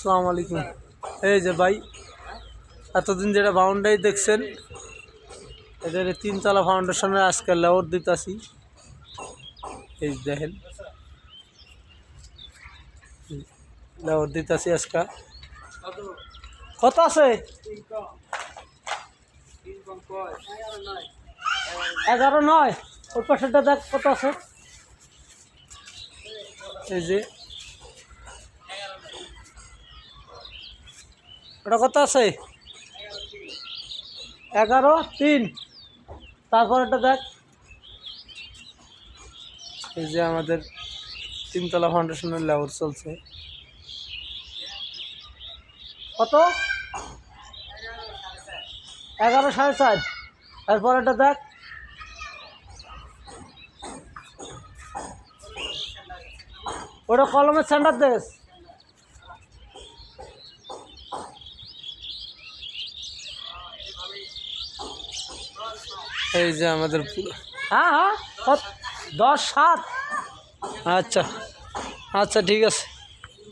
আসসালামু আলাইকুম। এই যে ভাই, এতদিন যেটা বাউন্ডারি দেখছেন, এদের তিনতলা ফাউন্ডেশনের আজকে লেওয়ার দিতেছি। এই দেখেন লেওয়ার দিতেছি আজকে। কত আছে? এগারো নয়। ওই পাশেটা দেখ কত আছে। এই যে ওটা কত আছে? এগারো তিন। তারপর এটা দেখ। এই যে আমাদের তিনতলা ফাউন্ডেশনের লেবার চলছে। কত? এগারো সাড়ে চার। তারপর এটা দেখ। ওটা কলমের সেন্টার দেশ। এই যে আমাদের হ্যাঁ হ্যাঁ দশ সাত। আচ্ছা আচ্ছা ঠিক আছে।